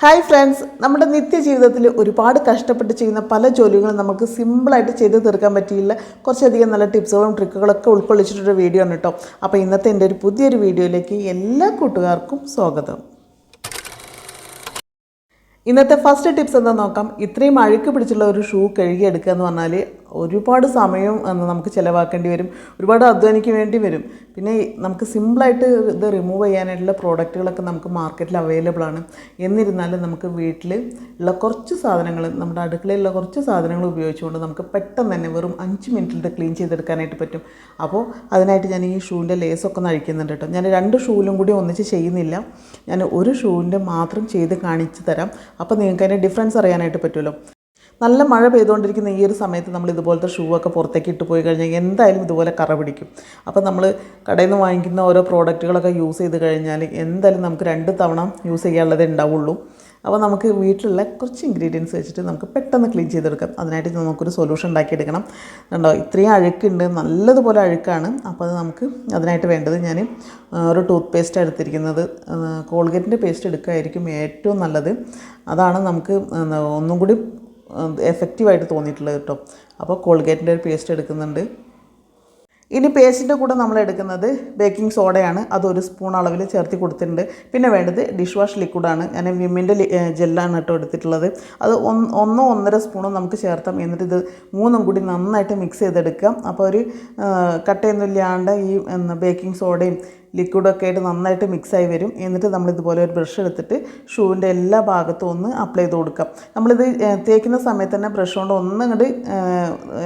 Hi friends നമ്മുടെ നിത്യജീവിതത്തിൽ ഒരുപാട് കഷ്ടപ്പെട്ട് ചെയ്യുന്ന പല ജോലികളും നമുക്ക് സിമ്പിളായിട്ട് ചെയ്ത് തീർക്കാൻ പറ്റിയില്ല. കുറച്ചധികം നല്ല ടിപ്സുകളും ട്രിക്കുകളൊക്കെ ഉൾക്കൊള്ളിച്ചിട്ടൊരു വീഡിയോ ആണ് കേട്ടോ അപ്പോൾ ഇന്നത്തെ എന്റെ ഒരു പുതിയൊരു വീഡിയോയിലേക്ക് എല്ലാ കൂട്ടുകാർക്കും സ്വാഗതം. ഇന്നത്തെ ഫസ്റ്റ് ടിപ്സ് എന്താ നോക്കാം. ഇത്രയും അഴുക്ക് പിടിച്ചുള്ള ഒരു ഷൂ കഴുകിയെടുക്കുക എന്ന് പറഞ്ഞാൽ ഒരുപാട് സമയം നമുക്ക് ചിലവാക്കേണ്ടി വരും. ഒരുപാട് അധ്വാനിക്ക് വേണ്ടി വരും. പിന്നെ നമുക്ക് സിമ്പിളായിട്ട് ഇത് റിമൂവ് ചെയ്യാനായിട്ടുള്ള പ്രോഡക്റ്റുകളൊക്കെ നമുക്ക് മാർക്കറ്റിൽ അവൈലബിൾ ആണ്. എന്നിരുന്നാലും നമുക്ക് വീട്ടിൽ ഉള്ള കുറച്ച് സാധനങ്ങൾ നമ്മുടെ അടുക്കളയിലുള്ള കുറച്ച് സാധനങ്ങൾ ഉപയോഗിച്ചുകൊണ്ട് നമുക്ക് പെട്ടെന്ന് തന്നെ വെറും അഞ്ച് മിനിറ്റിൽ ക്ലീൻ ചെയ്തെടുക്കാനായിട്ട് പറ്റും. അപ്പോൾ അതിനായിട്ട് ഞാൻ ഈ ഷൂവിന്റെ ലേസൊക്കെ ഒന്ന് അഴിക്കുന്നുണ്ട് കേട്ടോ. ഞാൻ രണ്ട് ഷൂവിലും കൂടി ഒന്നിച്ച് ചെയ്യുന്നില്ല. ഞാൻ ഒരു ഷൂവിന്റെ മാത്രം ചെയ്ത് കാണിച്ചു തരാം. അപ്പോൾ നിങ്ങൾക്ക് അതിന്റെ ഡിഫറൻസ് അറിയാനായിട്ട് പറ്റുമല്ലോ. നല്ല മഴ പെയ്തുകൊണ്ടിരിക്കുന്ന ഈ ഒരു സമയത്ത് നമ്മൾ ഇതുപോലത്തെ ഷൂ ഒക്കെ പുറത്തേക്ക് ഇട്ട് പോയി കഴിഞ്ഞാൽ എന്തായാലും ഇതുപോലെ കറ പിടിക്കും. അപ്പോൾ നമ്മൾ കടയിൽ നിന്ന് വാങ്ങിക്കുന്ന ഓരോ പ്രോഡക്റ്റുകളൊക്കെ യൂസ് ചെയ്ത് കഴിഞ്ഞാൽ എന്തായാലും നമുക്ക് രണ്ട് തവണ യൂസ് ചെയ്യാനുള്ളതേ ഉണ്ടാവുള്ളൂ. അപ്പോൾ നമുക്ക് വീട്ടിലുള്ള കുറച്ച് ഇൻഗ്രീഡിയൻസ് വെച്ചിട്ട് നമുക്ക് പെട്ടെന്ന് ക്ലീൻ ചെയ്തെടുക്കാം. അതിനായിട്ട് നമുക്കൊരു സൊല്യൂഷൻ ഉണ്ടാക്കിയെടുക്കണം. കണ്ടോ ഇത്രയും അഴുക്കുണ്ട്. നല്ലതുപോലെ അഴുക്കാണ്. അപ്പോൾ അത് നമുക്ക് അതിനായിട്ട് വേണ്ടത് ഞാൻ ഒരു ടൂത്ത് പേസ്റ്റ് എടുത്തിരിക്കുന്നത്. കോൾഗേറ്റിന്റെ പേസ്റ്റ് എടുക്കുകയായിരിക്കും ഏറ്റവും നല്ലത്. അതാണ് നമുക്ക് ഒന്നും കൂടി എഫക്റ്റീവായിട്ട് തോന്നിയിട്ടുള്ളത് കേട്ടോ. അപ്പോൾ കോൾഗേറ്റിന്റെ ഒരു പേസ്റ്റ് എടുക്കുന്നുണ്ട്. ഇനി പേസ്റ്റിന്റെ കൂടെ നമ്മൾ എടുക്കുന്നത് ബേക്കിംഗ് സോഡയാണ് അത് ഒരു സ്പൂൺ അളവിൽ ചേർത്ത് കൊടുത്തിട്ടുണ്ട്. പിന്നെ വേണ്ടത് ഡിഷ് വാഷ് ലിക്വിഡാണ് ഞാൻ വിമ്മിന്റെ ജെല്ലാണ് കേട്ടോ എടുത്തിട്ടുള്ളത്. അത് ഒന്ന് ഒന്നോ ഒന്നര സ്പൂണോ നമുക്ക് ചേർത്താം എന്നിട്ട് ഇത് മൂന്നും കൂടി നന്നായിട്ട് മിക്സ് ചെയ്തെടുക്കാം. അപ്പോൾ ഒരു കട്ടയൊന്നും ഇല്ലാണ്ട് ഈ ബേക്കിംഗ് സോഡയും ലിക്വിഡൊക്കെ ആയിട്ട് നന്നായിട്ട് മിക്സായി വരും. എന്നിട്ട് നമ്മൾ ഇതുപോലെ ഒരു ബ്രഷ് എടുത്തിട്ട് ഷൂവിന്റെ എല്ലാ ഭാഗത്തും ഒന്ന് അപ്ലൈ ചെയ്ത് കൊടുക്കാം. നമ്മളിത് തേക്കുന്ന സമയത്ത് തന്നെ ബ്രഷ് കൊണ്ട് ഒന്ന്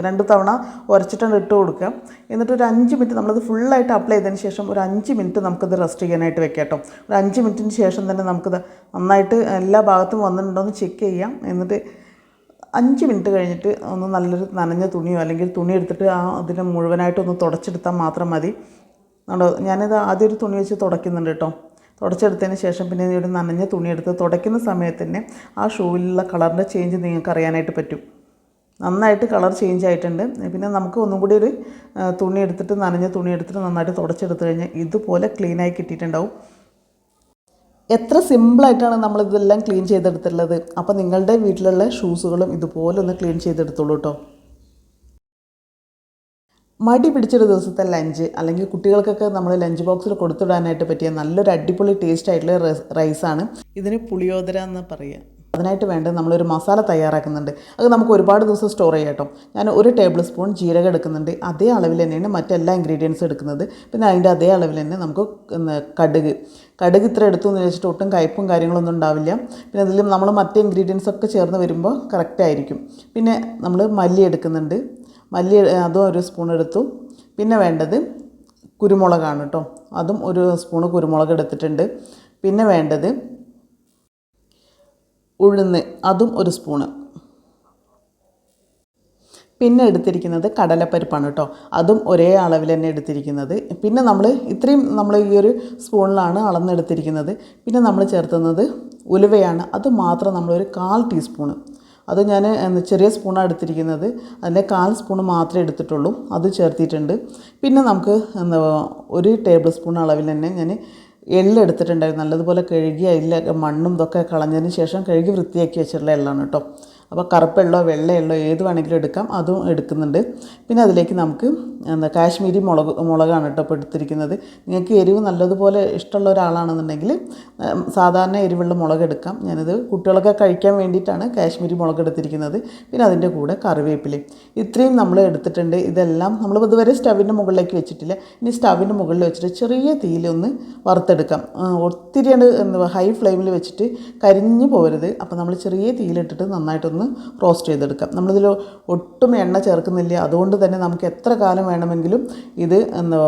രണ്ട് തവണ ഉരച്ചിട്ടാണ് ഇട്ട് കൊടുക്കാം. എന്നിട്ട് ഒരു അഞ്ച് മിനിറ്റ് നമ്മളത് ഫുള്ളായിട്ട് അപ്ലൈ ചെയ്തതിന് ശേഷം ഒരു അഞ്ച് മിനിറ്റ് നമുക്കിത് റെസ്റ്റ് ചെയ്യാനായിട്ട് വെക്കാം കേട്ടോ. ഒരു അഞ്ച് മിനിറ്റിന് ശേഷം തന്നെ നമുക്കിത് നന്നായിട്ട് എല്ലാ ഭാഗത്തും വന്നിട്ടുണ്ടോ എന്ന് ചെക്ക് ചെയ്യാം. എന്നിട്ട് അഞ്ച് മിനിറ്റ് കഴിഞ്ഞിട്ട് ഒന്ന് നല്ലൊരു നനഞ്ഞ തുണിയോ അല്ലെങ്കിൽ തുണി എടുത്തിട്ട് ആ അതിനെ മുഴുവനായിട്ടൊന്ന് തുടച്ചെടുത്താൽ മാത്രം മതി. കണ്ടോ? ഞാനിത് ആദ്യം ഒരു തുണി വെച്ച് തുടയ്ക്കുന്നുണ്ട് കേട്ടോ. തുടച്ചെടുത്തതിന് ശേഷം പിന്നെ ഒരു നനഞ്ഞ തുണി എടുത്ത് തുടയ്ക്കുന്ന സമയത്ത് തന്നെ ആ ഷൂവിലുള്ള കളറിന്റെ ചേഞ്ച് നിങ്ങൾക്ക് അറിയാനായിട്ട് പറ്റും. നന്നായിട്ട് കളർ ചേഞ്ച് ആയിട്ടുണ്ട്. പിന്നെ നമുക്ക് ഒന്നും കൂടി ഒരു തുണി എടുത്തിട്ട് നനഞ്ഞ തുണി എടുത്തിട്ട് നന്നായിട്ട് തുടച്ചെടുത്ത് കഴിഞ്ഞാൽ ഇതുപോലെ ക്ലീനായി കിട്ടിയിട്ടുണ്ടാവും. എത്ര സിമ്പിളായിട്ടാണ് നമ്മൾ ഇതെല്ലാം ക്ലീൻ ചെയ്തെടുത്തിട്ടുള്ളത്. അപ്പോൾ നിങ്ങളുടെ വീട്ടിലുള്ള ഷൂസുകളും ഇതുപോലെ ഒന്ന് ക്ലീൻ ചെയ്തെടുത്തോളൂ കേട്ടോ. മടി പിടിച്ചൊരു ദിവസത്തെ ലഞ്ച് അല്ലെങ്കിൽ കുട്ടികൾക്കൊക്കെ നമ്മൾ ലഞ്ച് ബോക്സിൽ കൊടുത്തുവിടാനായിട്ട് പറ്റിയ നല്ലൊരു അടിപൊളി ടേസ്റ്റ് ആയിട്ടുള്ള റൈസ്- റൈസാണ്. ഇതിന് പുളിയോദര എന്ന് പറയുക അതിനായിട്ട് വേണ്ടത് നമ്മളൊരു മസാല തയ്യാറാക്കുന്നുണ്ട്. അത് നമുക്ക് ഒരുപാട് ദിവസം സ്റ്റോർ ചെയ്യാം കേട്ടോ. ഞാൻ ഒരു ടേബിൾ സ്പൂൺ ജീരകം എടുക്കുന്നുണ്ട്. അതേ അളവിൽ തന്നെയാണ് മറ്റെല്ലാ ഇൻഗ്രീഡിയൻസും എടുക്കുന്നത്. പിന്നെ അതിന്റെ അതേ അളവിൽ തന്നെ നമുക്ക് കടുക്. കടുക് ഇത്ര എടുത്തു എന്ന് വെച്ചിട്ട് ഒട്ടും കയ്പും കാര്യങ്ങളൊന്നും ഉണ്ടാവില്ല. പിന്നെ അതിലും നമ്മൾ മറ്റേ ഇൻഗ്രീഡിയൻസ് ഒക്കെ ചേർന്ന് വരുമ്പോൾ കറക്റ്റ് ആയിരിക്കും. പിന്നെ നമ്മൾ മല്ലി എടുക്കുന്നുണ്ട്. മല്ലി അതും ഒരു സ്പൂൺ എടുത്തു. പിന്നെ വേണ്ടത് കുരുമുളകാണ് കേട്ടോ അതും ഒരു സ്പൂണ് കുരുമുളക് എടുത്തിട്ടുണ്ട്. പിന്നെ വേണ്ടത് ഉഴുന്ന് അതും ഒരു സ്പൂണ് പിന്നെ എടുത്തിരിക്കുന്നത് കടലപ്പരിപ്പാണ് കേട്ടോ അതും ഒരേ അളവിൽ തന്നെ എടുത്തിരിക്കുന്നത്. പിന്നെ നമ്മൾ ഇത്രയും നമ്മൾ ഈ ഒരു സ്പൂണിലാണ് അളന്നെടുത്തിരിക്കുന്നത്. പിന്നെ നമ്മൾ ചേർത്തുന്നത് ഉലുവയാണ്. അത് മാത്രം നമ്മളൊരു കാൽ ടീസ്പൂണ് അത് ഞാൻ ചെറിയ സ്പൂണാണ് എടുത്തിരിക്കുന്നത്. അതിന്റെ കാൽ സ്പൂൺ മാത്രമേ എടുത്തിട്ടുള്ളൂ. അത് ചേർത്തിട്ടുണ്ട് പിന്നെ നമുക്ക് എന്താ ഒരു ടേബിൾ സ്പൂൺ അളവിൽ തന്നെ ഞാൻ എള്ളെടുത്തിട്ടുണ്ടായിരുന്നു നല്ലതുപോലെ കഴുകി അതിലെ മണ്ണും ഇതൊക്കെ കളഞ്ഞതിന് ശേഷം കഴുകി വൃത്തിയാക്കി വെച്ചിട്ടുള്ള എള്ളാണ് കേട്ടോ. അപ്പോൾ കറുപ്പെള്ളോ വെള്ളയുള്ളോ ഏത് വേണമെങ്കിലും എടുക്കാം. അതും എടുക്കുന്നുണ്ട്. പിന്നെ അതിലേക്ക് നമുക്ക് എന്താ കാശ്മീരി മുളക് മുളകാണ് കേട്ടോ ഇപ്പോൾ എടുത്തിരിക്കുന്നത്. നിങ്ങൾക്ക് എരിവ് നല്ലതുപോലെ ഇഷ്ടമുള്ള ഒരാളാണെന്നുണ്ടെങ്കിൽ സാധാരണ എരിവുള്ള മുളക് എടുക്കാം. ഞാനിത് കുട്ടികളൊക്കെ കഴിക്കാൻ വേണ്ടിയിട്ടാണ് കാശ്മീരി മുളക് എടുത്തിരിക്കുന്നത്. പിന്നെ അതിന്റെ കൂടെ കറിവേപ്പിലയും ഇത്രയും നമ്മൾ എടുത്തിട്ടുണ്ട്. ഇതെല്ലാം നമ്മൾ ഇതുവരെ സ്റ്റവിന്റെ മുകളിലേക്ക് വെച്ചിട്ടില്ല. ഇനി സ്റ്റവിന്റെ മുകളിൽ വെച്ചിട്ട് ചെറിയ തീയിലൊന്ന് വറുത്തെടുക്കാം. ഒത്തിരി ഹൈ ഫ്ലെയിമിൽ വെച്ചിട്ട് കരിഞ്ഞു പോരുത് അപ്പോൾ നമ്മൾ ചെറിയ തീയിലിട്ടിട്ട് നന്നായിട്ടൊന്ന് റോസ്റ്റ് ചെയ്തെടുക്കാം. നമ്മളിതിൽ ഒട്ടും എണ്ണ ചേർക്കുന്നില്ല. അതുകൊണ്ട് തന്നെ നമുക്ക് എത്ര കാലം വേണമെങ്കിലും ഇത് എന്താ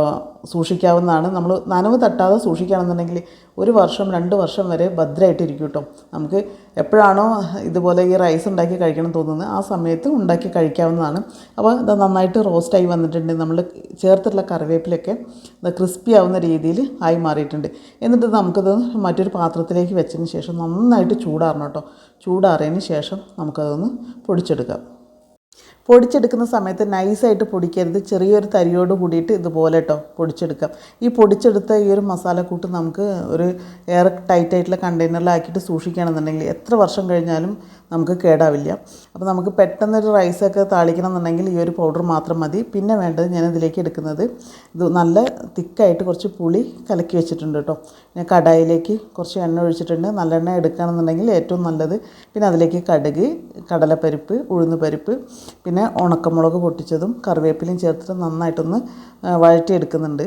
സൂക്ഷിക്കാവുന്നതാണ്. നമ്മൾ നനവ് തട്ടാതെ സൂക്ഷിക്കുകയാണെന്നുണ്ടെങ്കിൽ ഒരു വർഷം രണ്ട് വർഷം വരെ ഭദ്രമായിട്ടിരിക്കും കേട്ടോ. നമുക്ക് എപ്പോഴാണോ ഇതുപോലെ ഈ റൈസ് ഉണ്ടാക്കി കഴിക്കണം തോന്നുന്നത് ആ സമയത്ത് ഉണ്ടാക്കി കഴിക്കാവുന്നതാണ്. അപ്പോൾ ഇത് നന്നായിട്ട് റോസ്റ്റായി വന്നിട്ടുണ്ട്. നമ്മൾ ചേർത്തിട്ടുള്ള കറിവേപ്പിലൊക്കെ ഇത് ക്രിസ്പി ആവുന്ന രീതിയിൽ ആയി മാറിയിട്ടുണ്ട്. എന്നിട്ട് നമുക്കത് മറ്റൊരു പാത്രത്തിലേക്ക് വെച്ചതിന് ശേഷം നന്നായിട്ട് ചൂടാറണം കേട്ടോ. ചൂടാറിയതിന് ശേഷം നമുക്കതൊന്ന് പൊടിച്ചെടുക്കാം. പൊടിച്ചെടുക്കുന്ന സമയത്ത് നൈസായിട്ട് പൊടിക്കരുത്. ചെറിയൊരു തരിയോട് കൂടിയിട്ട് ഇതുപോലെ കേട്ടോ പൊടിച്ചെടുക്കാം. ഈ പൊടിച്ചെടുത്ത ഈ ഒരു മസാലക്കൂട്ട് നമുക്ക് ഒരു എയർ ടൈറ്റ് ആയിട്ടുള്ള കണ്ടെയ്നറിലാക്കിയിട്ട് സൂക്ഷിക്കുകയാണെന്നുണ്ടെങ്കിൽ എത്ര വർഷം കഴിഞ്ഞാലും നമുക്ക് കേടാവില്ല. അപ്പോൾ നമുക്ക് പെട്ടെന്നൊരു റൈസൊക്കെ താളിക്കണം എന്നുണ്ടെങ്കിൽ ഈ ഒരു പൗഡർ മാത്രം മതി. പിന്നെ വേണ്ടത് ഞാൻ ഇതിലേക്ക് എടുക്കുന്നത് ഇത് നല്ല തിക്കായിട്ട് കുറച്ച് പുളി കലക്കി വെച്ചിട്ടുണ്ട് കേട്ടോ ഞാൻ കടായിലേക്ക് കുറച്ച് എണ്ണ ഒഴിച്ചിട്ടുണ്ട്. നല്ല എണ്ണ എടുക്കുകയാണെന്നുണ്ടെങ്കിൽ ഏറ്റവും നല്ലത്. പിന്നെ അതിലേക്ക് കടുക് കടലപ്പരിപ്പ് ഉഴുന്ന് പരിപ്പ് പിന്നെ ഉണക്കമുളക് പൊട്ടിച്ചതും കറിവേപ്പിലയും ചേർത്തിട്ട് നന്നായിട്ടൊന്ന് വഴറ്റിയെടുക്കുന്നുണ്ട്.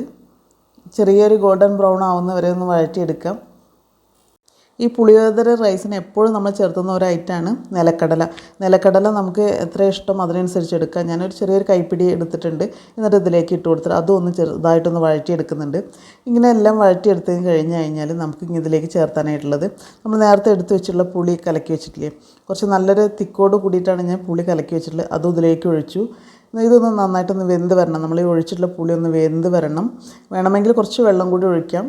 ചെറിയൊരു ഗോൾഡൻ ബ്രൗൺ ആവുന്നവരെ ഒന്ന് വഴറ്റിയെടുക്കാം. ഈ പുളിയോദര റൈസിന് എപ്പോഴും നമ്മൾ ചേർത്തുന്ന ഒരു ഐറ്റമാണ് നിലക്കടല. നിലക്കടല നമുക്ക് എത്ര ഇഷ്ടം അതിനനുസരിച്ച് എടുക്കാം. ഞാനൊരു ചെറിയൊരു കൈപ്പിടി എടുത്തിട്ടുണ്ട്. എന്നിട്ട് ഇതിലേക്ക് ഇട്ട് കൊടുത്തിട്ട് അതും ഒന്ന് ചെറുതായിട്ടൊന്ന് വഴറ്റിയെടുക്കുന്നുണ്ട്. ഇങ്ങനെ എല്ലാം വഴറ്റിയെടുത്തതിന് കഴിഞ്ഞ് കഴിഞ്ഞാൽ നമുക്ക് ഇതിലേക്ക് ചേർത്താനായിട്ടുള്ളത്. നമ്മൾ നേരത്തെ എടുത്ത് വെച്ചിട്ടുള്ള പുളി കലക്കി വെച്ചിട്ടില്ലേ? കുറച്ച് നല്ലൊരു തിക്കോട് കൂടിയിട്ടാണ് ഞാൻ പുളി കലക്കി വെച്ചിട്ടുള്ളത്. അതും ഇതിലേക്ക് ഒഴിച്ചു. ഇതൊന്ന് നന്നായിട്ടൊന്ന് വെന്ത് വരണം. നമ്മൾ ഈ ഒഴിച്ചിട്ടുള്ള പുളി ഒന്ന് വെന്ത് വരണം. വേണമെങ്കിൽ കുറച്ച് വെള്ളം കൂടി ഒഴിക്കാം.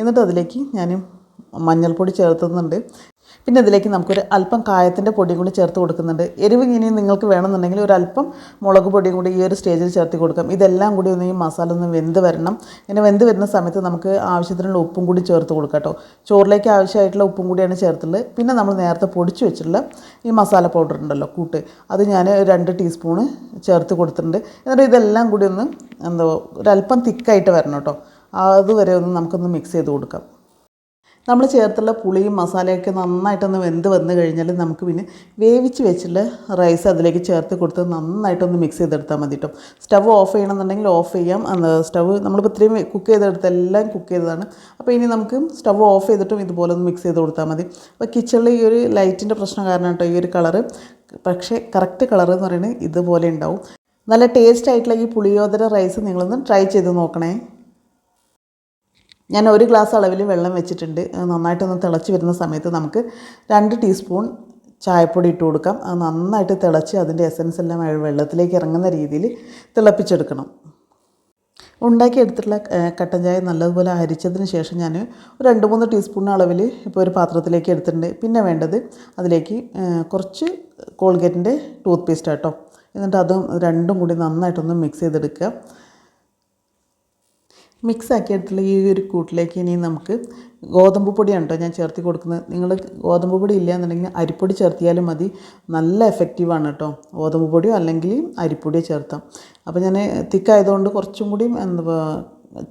എന്നിട്ട് അതിലേക്ക് ഞാൻ മഞ്ഞൾപ്പൊടി ചേർത്തുന്നുണ്ട്. പിന്നെ ഇതിലേക്ക് നമുക്കൊരു അല്പം കായത്തിന്റെ പൊടിയും കൂടി ചേർത്ത് കൊടുക്കുന്നുണ്ട്. എരിവ് ഇനി നിങ്ങൾക്ക് വേണമെന്നുണ്ടെങ്കിൽ ഒരു അല്പം മുളക് പൊടിയും കൂടി ഈ ഒരു സ്റ്റേജിൽ ചേർത്ത് കൊടുക്കാം. ഇതെല്ലാം കൂടി ഒന്ന് ഈ മസാല ഒന്ന് വെന്ത് വരണം. ഇങ്ങനെ വെന്ത് വരുന്ന സമയത്ത് നമുക്ക് ആവശ്യത്തിനുള്ള ഉപ്പും കൂടി ചേർത്ത് കൊടുക്കാം കേട്ടോ. ചോറിലേക്ക് ആവശ്യമായിട്ടുള്ള ഉപ്പും കൂടിയാണ് ചേർത്തുള്ളത്. പിന്നെ നമ്മൾ നേരത്തെ പൊടിച്ച് വെച്ചിട്ടുള്ള ഈ മസാല പൗഡർ ഉണ്ടല്ലോ കൂട്ട്. അത് ഞാൻ രണ്ട് ടീസ്പൂണ് ചേർത്ത് കൊടുത്തിട്ടുണ്ട്. എന്നിട്ട് ഇതെല്ലാം കൂടി ഒന്ന് എന്തോ ഒരല്പം തിക്കായിട്ട് വരണം കേട്ടോ. അതുവരെ ഒന്ന് നമുക്കൊന്ന് മിക്സ് ചെയ്ത് കൊടുക്കാം. നമ്മൾ ചേർത്തുള്ള പുളിയും മസാലയൊക്കെ നന്നായിട്ടൊന്ന് വെന്ത് വന്ന് കഴിഞ്ഞാൽ നമുക്ക് പിന്നെ വേവിച്ച് വെച്ചിട്ടുള്ള റൈസ് അതിലേക്ക് ചേർത്ത് കൊടുത്ത് നന്നായിട്ടൊന്ന് മിക്സ് ചെയ്തെടുത്താൽ മതി കേട്ടോ സ്റ്റവ് ഓഫ് ചെയ്യണമെന്നുണ്ടെങ്കിൽ ഓഫ് ചെയ്യാം. സ്റ്റവ് നമ്മളിപ്പോൾ ഇത്രയും കുക്ക് ചെയ്തെടുത്ത് എല്ലാം കുക്ക് ചെയ്തതാണ്. അപ്പോൾ ഇനി നമുക്ക് സ്റ്റവ് ഓഫ് ചെയ്തിട്ടും ഇതുപോലെ ഒന്ന് മിക്സ് ചെയ്ത് കൊടുത്താൽ മതി. അപ്പോൾ കിച്ചണിൽ ഈ ഒരു ലൈറ്റിന്റെ പ്രശ്നം കാരണം കേട്ടോ ഈ ഒരു കളറ് പക്ഷേ കറക്റ്റ് കളർ എന്ന് പറയുന്നത് ഇതുപോലെ ഉണ്ടാവും. നല്ല ടേസ്റ്റ് ആയിട്ടുള്ള ഈ പുളിയോദര റൈസ് നിങ്ങളൊന്ന് ട്രൈ ചെയ്ത് നോക്കണേ. ഞാൻ ഒരു ഗ്ലാസ് അളവിൽ വെള്ളം വെച്ചിട്ടുണ്ട്. നന്നായിട്ടൊന്ന് തിളച്ച് വരുന്ന സമയത്ത് നമുക്ക് രണ്ട് ടീസ്പൂൺ ചായപ്പൊടി ഇട്ട് കൊടുക്കാം. അത് നന്നായിട്ട് തിളച്ച് അതിന്റെ എസൻസ് എല്ലാം വെള്ളത്തിലേക്ക് ഇറങ്ങുന്ന രീതിയിൽ തിളപ്പിച്ചെടുക്കണം. ഉണ്ടാക്കിയെടുത്തിട്ടുള്ള കട്ടൻ ചായ നല്ലതുപോലെ അരിച്ചതിന് ശേഷം ഞാൻ ഒരു രണ്ട് മൂന്ന് ടീസ്പൂൺ അളവിൽ ഇപ്പോൾ ഒരു പാത്രത്തിലേക്ക് എടുത്തിട്ടുണ്ട്. പിന്നെ വേണ്ടത് അതിലേക്ക് കുറച്ച് കോൾഗേറ്റിന്റെ ടൂത്ത് പേസ്റ്റ് കേട്ടോ എന്നിട്ട് അതും രണ്ടും കൂടി നന്നായിട്ടൊന്ന് മിക്സ് ചെയ്തെടുക്കുക. മിക്സ് ആക്കിയെടുത്തുള്ള ഈ ഒരു കൂട്ടിലേക്ക് ഇനി നമുക്ക് ഗോതമ്പ് പൊടിയാണ് കേട്ടോ ഞാൻ ചേർത്തി കൊടുക്കുന്നത്. നിങ്ങൾ ഗോതമ്പ് പൊടി ഇല്ല എന്നുണ്ടെങ്കിൽ അരിപ്പൊടി ചേർത്തിയാലും മതി. നല്ല എഫക്റ്റീവാണ് കേട്ടോ. ഗോതമ്പ് പൊടിയോ അല്ലെങ്കിൽ അരിപ്പൊടിയോ ചേർത്താം. അപ്പോൾ ഞാൻ തിക്കായതുകൊണ്ട് കുറച്ചും കൂടി എന്താ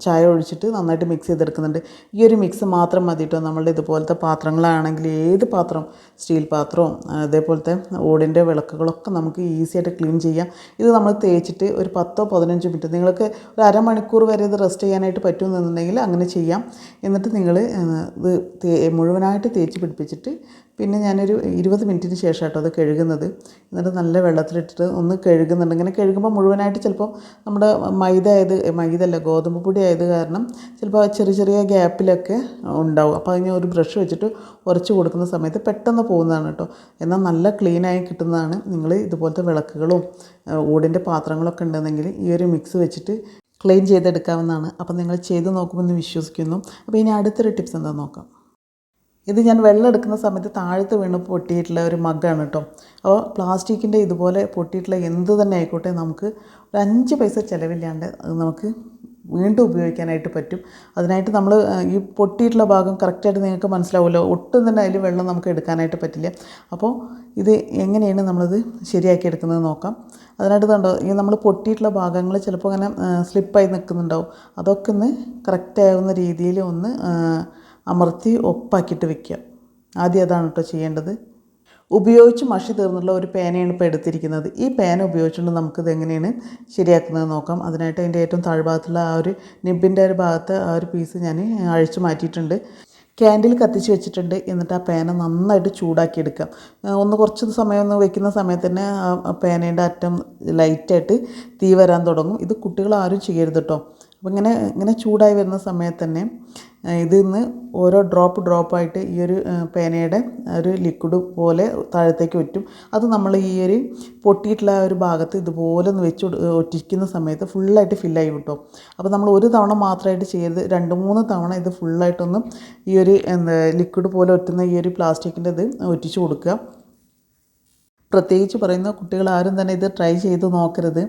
ചായ ഒഴിച്ചിട്ട് നന്നായിട്ട് മിക്സ് ചെയ്തെടുക്കുന്നുണ്ട്. ഈ ഒരു മിക്സ് മാത്രം മതി കേട്ടോ നമ്മളുടെ ഇതുപോലത്തെ പാത്രങ്ങളാണെങ്കിൽ ഏത് പാത്രം? സ്റ്റീൽ പാത്രവും അതേപോലത്തെ ഓടിന്റെ വിളക്കുകളൊക്കെ നമുക്ക് ഈസി ആയിട്ട് ക്ലീൻ ചെയ്യാം. ഇത് നമ്മൾ തേച്ചിട്ട് ഒരു പത്തോ പതിനഞ്ചോ മിനിറ്റ് നിങ്ങൾക്ക് ഒരു അരമണിക്കൂർ വരെ ഇത് റെസ്റ്റ് ചെയ്യാനായിട്ട് പറ്റുമെന്നുണ്ടെങ്കിൽ അങ്ങനെ ചെയ്യാം. എന്നിട്ട് നിങ്ങൾ ഇത് മുഴുവനായിട്ട് തേച്ച് പിടിപ്പിച്ചിട്ട് പിന്നെ ഞാനൊരു ഇരുപത് മിനിറ്റിന് ശേഷം കേട്ടോ അത് കഴുകുന്നത്. എന്നിട്ട് നല്ല വെള്ളത്തിലിട്ടിട്ട് ഒന്ന് കഴുകുന്നുണ്ട്. ഇങ്ങനെ കഴുകുമ്പോൾ മുഴുവനായിട്ട് ചിലപ്പോൾ നമ്മുടെ മൈദ ആയത് മൈദ അല്ല ഗോതമ്പ് പൊടി ആയത് കാരണം ചിലപ്പോൾ ചെറിയ ചെറിയ ഗ്യാപ്പിലൊക്കെ ഉണ്ടാവും. അപ്പോൾ അതിന് ഒരു ബ്രഷ് വെച്ചിട്ട് ഉരച്ച് കൊടുക്കുന്ന സമയത്ത് പെട്ടെന്ന് പോകുന്നതാണ് കേട്ടോ. എന്നാൽ നല്ല ക്ലീനായി കിട്ടുന്നതാണ്. നിങ്ങൾ ഇതുപോലത്തെ വിളക്കുകളും ഓടിന്റെ പാത്രങ്ങളൊക്കെ ഉണ്ടെന്നെങ്കിൽ ഈ ഒരു മിക്സ് വെച്ചിട്ട് ക്ലീൻ ചെയ്തെടുക്കാവുന്നതാണ്. അപ്പോൾ നിങ്ങൾ ചെയ്ത് നോക്കുമെന്ന് വിശ്വസിക്കുന്നു. അപ്പോൾ ഇനി അടുത്തൊരു ടിപ്സ് എന്താ നോക്കാം. ഇത് ഞാൻ വെള്ളം എടുക്കുന്ന സമയത്ത് താഴത്ത് വീണ് പൊട്ടിയിട്ടുള്ള ഒരു മഗ്ഗാണ് കേട്ടോ. അപ്പോൾ പ്ലാസ്റ്റിക്കിന്റെ ഇതുപോലെ പൊട്ടിയിട്ടുള്ള എന്ത് തന്നെ ആയിക്കോട്ടെ നമുക്ക് ഒരു അഞ്ച് പൈസ ചിലവില്ലാണ്ട് നമുക്ക് വീണ്ടും ഉപയോഗിക്കാനായിട്ട് പറ്റും. അതിനായിട്ട് നമ്മൾ ഈ പൊട്ടിയിട്ടുള്ള ഭാഗം കറക്റ്റായിട്ട് നിങ്ങൾക്ക് മനസ്സിലാവുമല്ലോ. ഒട്ടും തന്നെ അതിൽ വെള്ളം നമുക്ക് എടുക്കാനായിട്ട് പറ്റില്ല. അപ്പോൾ ഇത് എങ്ങനെയാണ് നമ്മളത് ശരിയാക്കി എടുക്കുന്നത് നോക്കാം. അതിനായിട്ട് കണ്ടോ ഈ നമ്മൾ പൊട്ടിയിട്ടുള്ള ഭാഗങ്ങൾ ചിലപ്പോൾ അങ്ങനെ സ്ലിപ്പായി നിൽക്കുന്നുണ്ടാവും. അതൊക്കെ ഒന്ന് കറക്റ്റ് ആവുന്ന രീതിയിൽ ഒന്ന് അമർത്തി ഒപ്പാക്കിയിട്ട് വെക്കുക. ആദ്യം അതാണ് കേട്ടോ ചെയ്യേണ്ടത്. ഉപയോഗിച്ച് മഷി തീർന്നുള്ള ഒരു പേനയാണ് ഇപ്പോൾ എടുത്തിരിക്കുന്നത്. ഈ പേന ഉപയോഗിച്ചുകൊണ്ട് നമുക്കിത് എങ്ങനെയാണ് ശരിയാക്കുന്നത് നോക്കാം. അതിനായിട്ട് അതിന്റെ ഏറ്റവും താഴ്ഭാഗത്തുള്ള ആ ഒരു നിബിന്റെ ഒരു ഭാഗത്ത് ആ ഒരു പീസ് ഞാൻ അഴിച്ചു മാറ്റിയിട്ടുണ്ട്. ക്യാൻഡിൽ കത്തിച്ച് വെച്ചിട്ടുണ്ട്. എന്നിട്ട് ആ പേന നന്നായിട്ട് ചൂടാക്കി എടുക്കാം. ഒന്ന് കുറച്ച് സമയം ഒന്ന് വെക്കുന്ന സമയത്ത് തന്നെ ആ പേനയുടെ അറ്റം ലൈറ്റായിട്ട് തീ വരാൻ തുടങ്ങും. ഇത് കുട്ടികൾ ആരും ചെയ്യരുത് കേട്ടോ അപ്പോൾ ഇങ്ങനെ ഇങ്ങനെ ചൂടായി വരുന്ന സമയത്ത് തന്നെ ഇതിൽ നിന്ന് ഓരോ ഡ്രോപ്പ് ഡ്രോപ്പായിട്ട് ഈ ഒരു പേനയുടെ ഒരു ലിക്വിഡ് പോലെ താഴത്തേക്ക് ഒറ്റും അത് നമ്മൾ ഈ ഒരു പൊട്ടിയിട്ടുള്ള ഒരു ഭാഗത്ത് ഇതുപോലെ ഒന്ന് വെച്ച് ഒറ്റിക്കുന്ന സമയത്ത് ഫുള്ളായിട്ട് ഫില്ലായി കിട്ടും. അപ്പോൾ നമ്മൾ ഒരു തവണ മാത്രമായിട്ട് ചെയ്യരുത്. രണ്ട് മൂന്ന് തവണ ഇത് ഫുള്ളായിട്ടൊന്ന് ഈ ഒരു എന്താ ലിക്വിഡ് പോലെ ഒറ്റുന്ന ഈ ഒരു പ്ലാസ്റ്റിക്കിന്റെ ഇത് ഒറ്റിച്ച് കൊടുക്കുക. പ്രത്യേകിച്ച് പറയുന്ന കുട്ടികൾ ആരും തന്നെ ഇത് ട്രൈ ചെയ്ത് നോക്കരുത്.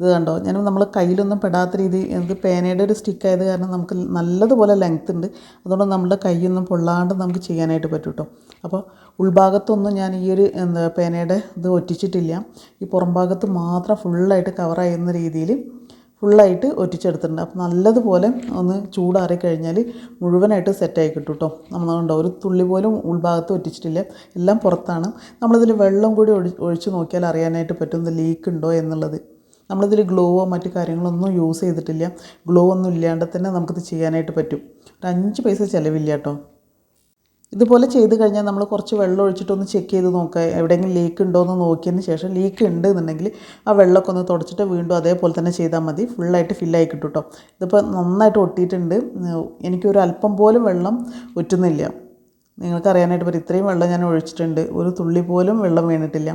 ഇത് കണ്ടോ? ഞാൻ നമ്മൾ കയ്യിലൊന്നും പെടാത്ത രീതി ഇത് പേനയുടെ ഒരു സ്റ്റിക്ക് ആയത് കാരണം നമുക്ക് നല്ലതുപോലെ ലെങ്ത് ഉണ്ട്. അതുകൊണ്ട് നമ്മുടെ കൈയൊന്നും പൊള്ളാണ്ട് നമുക്ക് ചെയ്യാനായിട്ട് പറ്റും കേട്ടോ അപ്പോൾ ഉൾഭാഗത്തൊന്നും ഞാൻ ഈ ഒരു എന്താ പേനയുടെ ഇത് ഒറ്റിച്ചിട്ടില്ല. ഈ പുറം ഭാഗത്ത് മാത്രം ഫുള്ളായിട്ട് കവർ ചെയ്യുന്ന രീതിയിൽ ഫുള്ളായിട്ട് ഒറ്റിച്ചെടുത്തിട്ടുണ്ട്. അപ്പോൾ നല്ലതുപോലെ ഒന്ന് ചൂടാറി കഴിഞ്ഞാൽ മുഴുവനായിട്ട് സെറ്റായി കിട്ടും കേട്ടോ നമ്മൾ കണ്ടോ ഒരു തുള്ളി പോലും ഉൾഭാഗത്ത് ഒറ്റിച്ചിട്ടില്ല. എല്ലാം പുറത്താണ്. നമ്മളിതിൽ വെള്ളം കൂടി ഒഴി ഒഴിച്ച് നോക്കിയാൽ അറിയാനായിട്ട് പറ്റും ഇത് ലീക്ക് ഉണ്ടോ എന്നുള്ളത്. നമ്മളിതിൽ ഗ്ലോവോ മറ്റു കാര്യങ്ങളൊന്നും യൂസ് ചെയ്തിട്ടില്ല. ഗ്ലോ ഒന്നും ഇല്ലാണ്ട് തന്നെ നമുക്കിത് ചെയ്യാനായിട്ട് പറ്റും. ഒരു അഞ്ച് പൈസ ചിലവില്ല കേട്ടോ ഇതുപോലെ ചെയ്ത് കഴിഞ്ഞാൽ നമ്മൾ കുറച്ച് വെള്ളം ഒഴിച്ചിട്ടൊന്ന് ചെക്ക് ചെയ്ത് നോക്കുക എവിടെയെങ്കിലും ലീക്ക് ഉണ്ടോ എന്ന് നോക്കിയതിന് ശേഷം ലീക്ക് ഉണ്ട് എന്നുണ്ടെങ്കിൽ ആ വെള്ളമൊക്കെ ഒന്ന് തുടച്ചിട്ട് വീണ്ടും അതേപോലെ തന്നെ ചെയ്താൽ മതി. ഫുള്ളായിട്ട് ഫില്ലായി കിട്ടും കേട്ടോ ഇതിപ്പോൾ നന്നായിട്ട് ഒട്ടിയിട്ടുണ്ട്. എനിക്കൊരു അല്പം പോലും വെള്ളം ഒറ്റുന്നില്ല. നിങ്ങൾക്ക് അറിയാനായിട്ട് പറ്റും ഇത്രയും വെള്ളം ഞാൻ ഒഴിച്ചിട്ടുണ്ട്. ഒരു തുള്ളി പോലും വെള്ളം വീണിട്ടില്ല.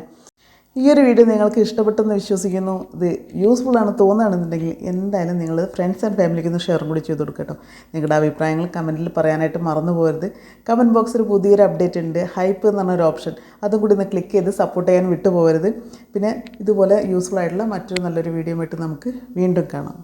ഈ ഒരു വീഡിയോ നിങ്ങൾക്ക് ഇഷ്ടപ്പെട്ടെന്ന് വിശ്വസിക്കുന്നു. ഇത് യൂസ്ഫുൾ ആണ് തോന്നുകയാണെന്നുണ്ടെങ്കിൽ എന്തായാലും നിങ്ങൾ ഫ്രണ്ട്സ് ആൻഡ് ഫാമിലിക്ക് ഒന്ന് ഷെയർ കൂടി ചെയ്ത് കൊടുക്കട്ടോ കേട്ടോ. നിങ്ങളുടെ അഭിപ്രായങ്ങൾ കമന്റിൽ പറയാനായിട്ട് മറന്നു പോകരുത്. കമന്റ് ബോക്സിൽ പുതിയൊരു അപ്ഡേറ്റ് ഉണ്ട്. ഹൈപ്പ് എന്ന് പറഞ്ഞൊരു ഓപ്ഷൻ അതും കൂടി ഒന്ന് ക്ലിക്ക് ചെയ്ത് സപ്പോർട്ട് ചെയ്യാൻ വിട്ടുപോകരുത്. പിന്നെ ഇതുപോലെ യൂസ്ഫുൾ ആയിട്ടുള്ള മറ്റൊരു നല്ലൊരു വീഡിയോ ആയിട്ട് നമുക്ക് വീണ്ടും കാണാം.